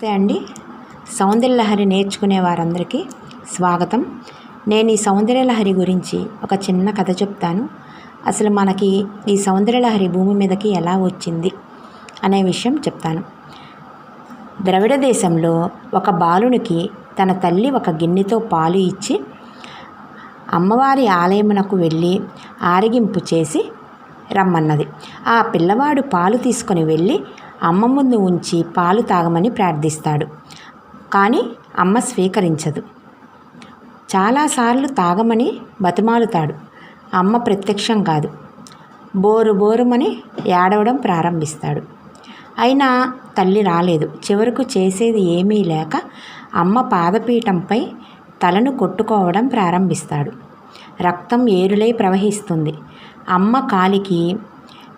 నమస్తే అండి. సౌందర్యలహరి నేర్చుకునే వారందరికీ స్వాగతం. నేను ఈ సౌందర్యలహరి గురించి ఒక చిన్న కథ చెప్తాను. అసలు మనకి ఈ సౌందర్యలహరి భూమి మీదకి ఎలా వచ్చింది అనే విషయం చెప్తాను. ద్రవిడ దేశంలో ఒక బాలునికి తన తల్లి ఒక గిన్నెతో పాలు ఇచ్చి అమ్మవారి ఆలయమునకు వెళ్ళి ఆరగింపు చేసి రమ్మన్నది. ఆ పిల్లవాడు పాలు తీసుకొని వెళ్ళి అమ్మ ముందు ఉంచి పాలు తాగమని ప్రార్థిస్తాడు. కానీ అమ్మ స్వీకరించదు. చాలాసార్లు తాగమని బతిమాలుతాడు. అమ్మ ప్రత్యక్షం కాదు. బోరు బోరుమని ఏడవడం ప్రారంభిస్తాడు. అయినా తల్లి రాలేదు. చివరకు చేసేది ఏమీ లేక అమ్మ పాదపీఠంపై తలను కొట్టుకోవడం ప్రారంభిస్తాడు. రక్తం ఏరులై ప్రవహిస్తుంది. అమ్మ కాలికి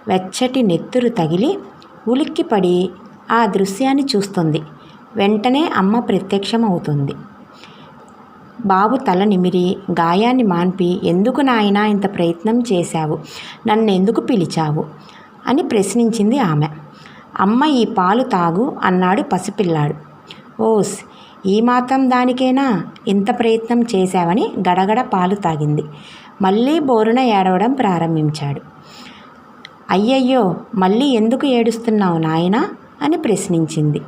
వెచ్చటి నెత్తురు తగిలి ఉలిక్కిపడి ఆ దృశ్యాన్ని చూస్తుంది. వెంటనే అమ్మ ప్రత్యక్షమవుతుంది. బాబు తల నిమిరి గాయాన్ని మాన్పి ఎందుకు నాయనా ఇంత ప్రయత్నం చేశావు? నన్ను ఎందుకు పిలిచావు? అని ప్రశ్నించింది ఆమె. అమ్మ ఈ పాలు తాగు అన్నాడు పసిపిల్లాడు. ఓస్ ఈ మాత్రం దానికేనా? ఇంత ప్రయత్నం చేశావని గడగడ పాలు తాగింది. మళ్ళీ బోరున ఏడవడం ప్రారంభించాడు. అయ్యయ్యో మళ్ళీ ఎందుకు ఏడుస్తున్నావు నాయనా? అని ప్రశ్నించింది.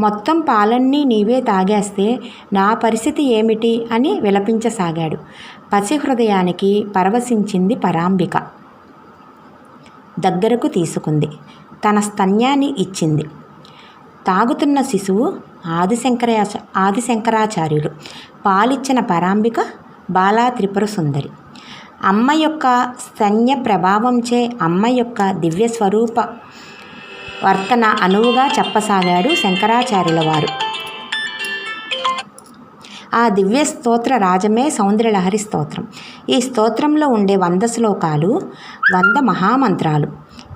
మొత్తం పాలన్నీ నీవే తాగేస్తే నా పరిస్థితి ఏమిటి? అని విలపించసాగాడు. పసి హృదయానికి పరవశించింది పరాంబిక. దగ్గరకు తీసుకుంది. తన స్తన్యాన్ని ఇచ్చింది. తాగుతున్న శిశువు ఆదిశంకరాచ ఆదిశంకరాచార్యులు. పాలిచ్చిన పరాంబిక బాలా త్రిపుర సుందరి అమ్మ యొక్క స్తన్య ప్రభావంచే అమ్మ యొక్క దివ్య స్వరూప వర్తన అనువుగా చెప్పసాగాడు శంకరాచార్యుల వారు. ఆ దివ్య స్తోత్ర రాజమే సౌందర్యలహరి స్తోత్రం. ఈ స్తోత్రంలో ఉండే వంద శ్లోకాలు వంద మహామంత్రాలు.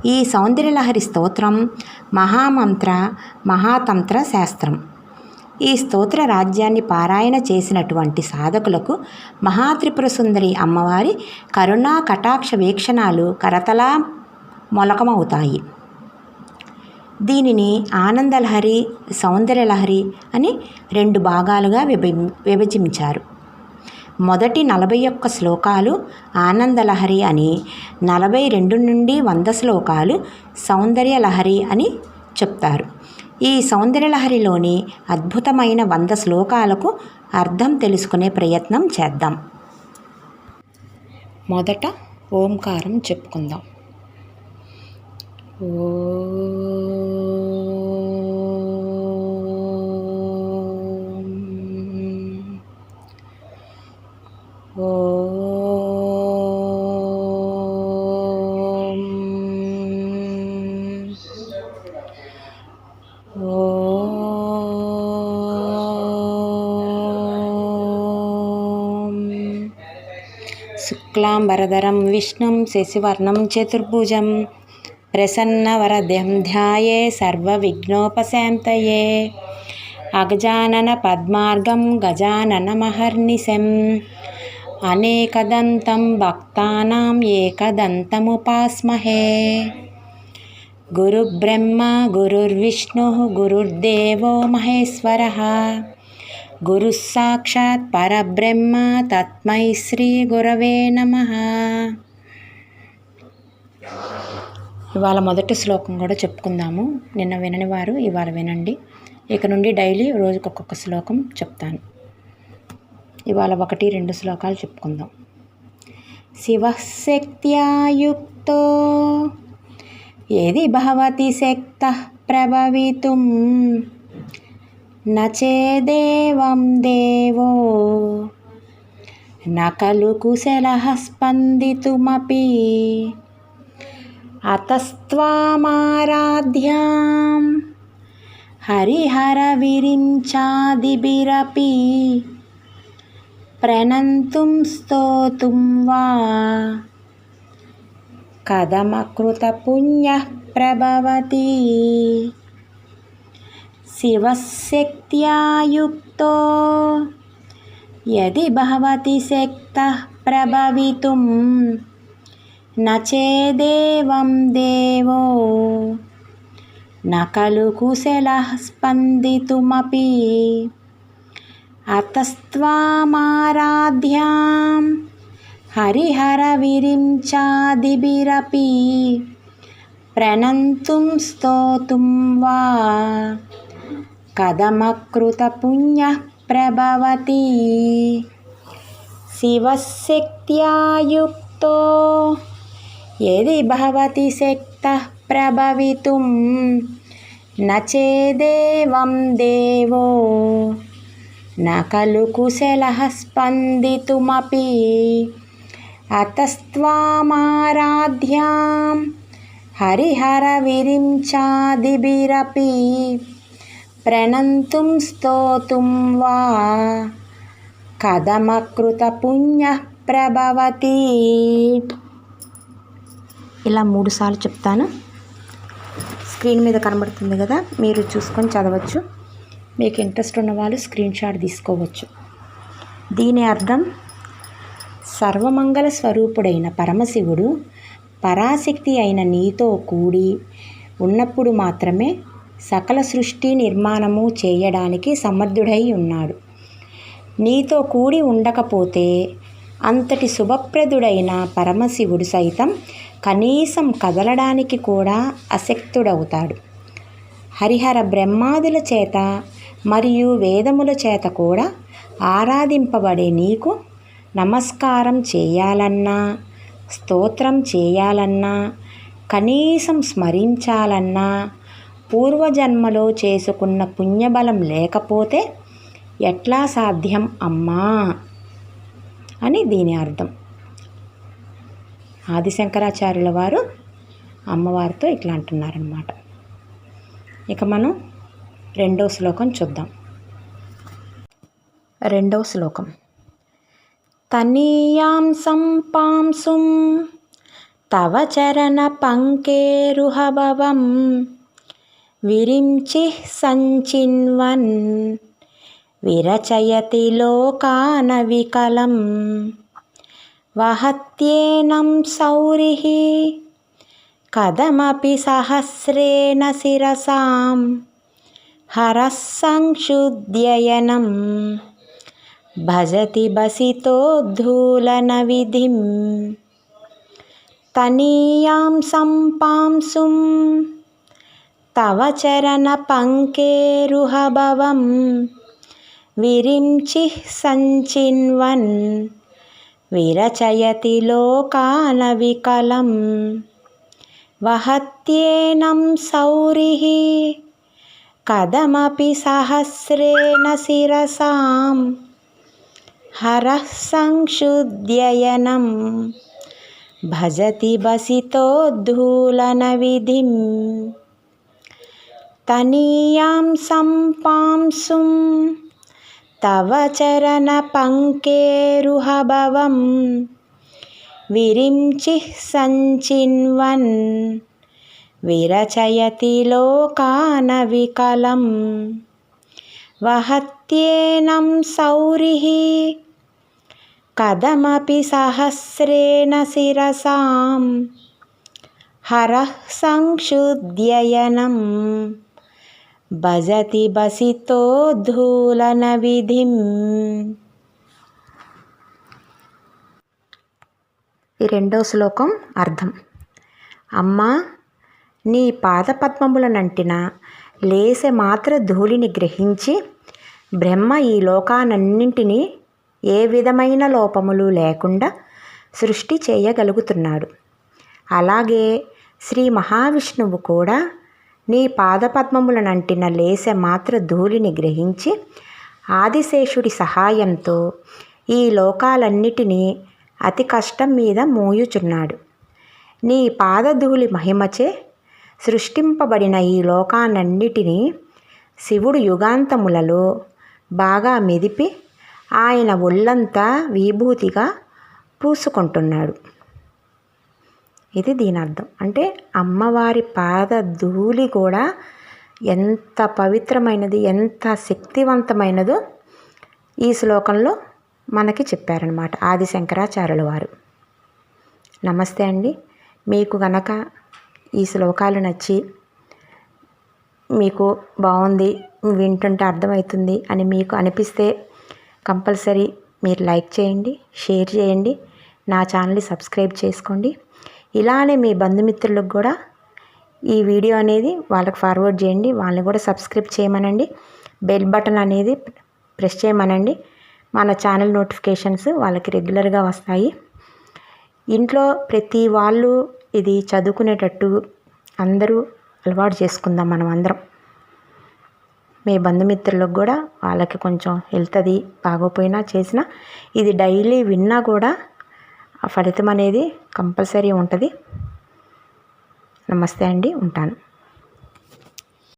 ఈ సౌందర్యలహరి స్తోత్రం మహామంత్ర మహాతంత్ర శాస్త్రం. ఈ స్తోత్ర రాజ్యాన్ని పారాయణ చేసినటువంటి సాధకులకు మహాత్రిపుర సుందరి అమ్మవారి కరుణా కటాక్ష వీక్షణాలు కరతలా మొలకమవుతాయి. దీనిని ఆనందలహరి సౌందర్యలహరి అని రెండు భాగాలుగా విభ విభజించారు. మొదటి నలభై ఒక్క శ్లోకాలు ఆనందలహరి అని నలభై రెండు నుండి వంద శ్లోకాలు సౌందర్యలహరి అని చెప్తారు. ఈ సౌందర్యలహరిలోని అద్భుతమైన వంద శ్లోకాలకు అర్థం తెలుసుకునే ప్రయత్నం చేద్దాం. మొదట ఓంకారం చెప్పుకుందాం. ఓ శుక్లాంబరధరం విష్ణుం శశివర్ణం చతుర్భుజం. ప్రసన్నవరద్యం ధ్యాయే సర్వవిఘ్నోపశాంతయే. అగజానన పద్మార్గం గజాననమహర్నిశం. అనేకదంతం భక్తానాం ఏకదంతముపాస్మహే. గురుబ్రహ్మ గురుర్విష్ణు గురుర్దేవో మహేశ్వర. గురు సాక్షాత్ పరబ్రహ్మ తత్మై శ్రీ గురవే నమ. ఇవాళ మొదటి శ్లోకం కూడా చెప్పుకుందాము. నిన్న వినని వారు ఇవాళ వినండి. ఇక నుండి డైలీ రోజుకి ఒక్కొక్క శ్లోకం చెప్తాను. ఇవాళ ఒకటి రెండు శ్లోకాలు చెప్పుకుందాం. శివశక్త్యాయుక్తో ఏది భవతి శక్త ప్రభవితుం నచేదేవం దేవో నకలు ఖలు కుశలః స్పందితుమపి అతస్త్వామారాధ్యాం హరిహరవిరించాదిభిరపి ప్రణంతుం స్తోతుం వా. కథమకృతపుణ్యః ప్రభవతి. శివశక్త్యాయుక్తో యది భవతి శక్త ప్రభవితుం నచేదేవం దేవో నకలు కుశల స్పందితుమీ అతస్వామారాధ్యాం హరిహర విరించాదిభిరపి ప్రణంతుం స్తోతుం వా कथमकृतपुण्यः प्रभवति शिवशक्त्या युक्तो यदि भवति शक्तः प्रभवितुं न चेदेवं देवो न खलु कुशलः स्पन्दितुमपि अतस्त्वामाराध्यां हरिहरविरिञ्चादिभिरपि ప్రణంతుం స్తోతుం వా కథమకృతపుణ్య ప్రభవతి ఇలా మూడుసార్లు చెప్తాను. స్క్రీన్ మీద కనబడుతుంది కదా మీరు చూసుకొని చదవచ్చు. మీకు ఇంట్రెస్ట్ ఉన్న వాళ్ళు స్క్రీన్ షాట్ తీసుకోవచ్చు. దీని అర్థం సర్వమంగళ స్వరూపుడైన పరమశివుడు పరాశక్తి అయిన నీతో కూడి ఉన్నప్పుడు మాత్రమే సకల సృష్టి నిర్మాణము చేయడానికి సమర్థుడై ఉన్నాడు. నీతో కూడి ఉండకపోతే అంతటి శుభప్రదుడైన పరమశివుడు సైతం కనీసం కదలడానికి కూడా అశక్తుడవుతాడు. హరిహర బ్రహ్మాదుల చేత మరియు వేదముల చేత కూడా ఆరాధింపబడే నీకు నమస్కారం చేయాలన్నా స్తోత్రం చేయాలన్నా కనీసం స్మరించాలన్నా పూర్వజన్మలో చేసుకున్న పుణ్యబలం లేకపోతే ఎట్లా సాధ్యం అమ్మా? అని దీని అర్థం. ఆదిశంకరాచార్యుల వారు అమ్మవారితో ఇట్లా అంటున్నారనమాట ఇక మనం రెండో శ్లోకం చూద్దాం. రెండవ శ్లోకం. తనీయాం సంపాంసుం తవ చరణ పంకేరుహభవం విరించి సంచిన్వన్ విరచయతి లోకాన వికలం వహత్యేనం సౌరిः కథమపి సహస్రేణ శిరసాం. హరः సంక్షుద్యయనం భజతి బసితో ధూలనవిధిం తనీయాం సంపాంసుం తవ చరణ పంకేరుహభవం విరించి సంచిన్వన్. విరచయతి లోకాన వికలం. వహత్యేనం సౌరిः కథమపి సహస్రేణ శిరసాం. హరः సంక్షుద్యయనం. భజతి బసితో విధిం. तनीयां सम्पांसुं तव चरणपङ्केरुहभवं विरिञ्चिः सञ्चिन्वन् विरचयति लोकानविकलं वहत्येनं सौरिः कथमपि सहस्रेण शिरसां हरः संक्षुद्ययनम् భజతి బసితో ధూలన విధిం. ఈ రెండో శ్లోకం అర్థం. అమ్మా నీ పాదపద్మములనంటిన లేసె మాత్ర ధూళిని గ్రహించి బ్రహ్మ ఈ లోకానన్నింటినీ ఏ విధమైన లోపములు లేకుండా సృష్టి చేయగలుగుతున్నాడు. అలాగే శ్రీ మహావిష్ణువు కూడా నీ పాదపద్మములనంటిన లేసె మాత్ర ధూళిని గ్రహించి ఆదిశేషుడి సహాయంతో ఈ లోకాలన్నిటినీ అతి కష్టం మీద మోయుచున్నాడు. నీ పాదధూళి మహిమచే సృష్టింపబడిన ఈ లోకాలన్నిటినీ శివుడు యుగాంతములలో బాగా మెదిపి ఆయన ఒళ్ళంతా విభూతిగా పూసుకుంటున్నాడు. ఇది దీని అర్థం అంటే అమ్మవారి పాద ధూళి కూడా ఎంత పవిత్రమైనది ఎంత శక్తివంతమైనదో ఈ శ్లోకంలో మనకి చెప్పారనమాట ఆది శంకరాచార్యుల వారు. నమస్తే అండి. మీకు గనక ఈ శ్లోకాలు నచ్చి మీకు బాగుంది వింటుంటే అర్థమవుతుంది అని మీకు అనిపిస్తే కంపల్సరీ మీరు లైక్ చేయండి షేర్ చేయండి. నా ఛానల్ని సబ్స్క్రైబ్ చేసుకోండి. ఇలానే మీ బంధుమిత్రులకు కూడా ఈ వీడియో అనేది వాళ్ళకి ఫార్వర్డ్ చేయండి. వాళ్ళని కూడా సబ్స్క్రైబ్ చేయమనండి. బెల్ బటన్ అనేది ప్రెస్ చేయమనండి. మన ఛానల్ నోటిఫికేషన్స్ వాళ్ళకి రెగ్యులర్గా వస్తాయి. ఇంట్లో ప్రతి వాళ్ళు ఇది చదువుకునేటట్టు అందరూ అలవాటు చేసుకుందాం మనం అందరం. మీ బంధుమిత్రులకు కూడా వాళ్ళకి కొంచెం వెళ్తుంది బాగోపోయినా చేసినా ఇది డైలీ విన్నా కూడా ఆ ఫలితం అనేది కంపల్సరీ ఉంటుంది. నమస్తే అండి ఉంటాను.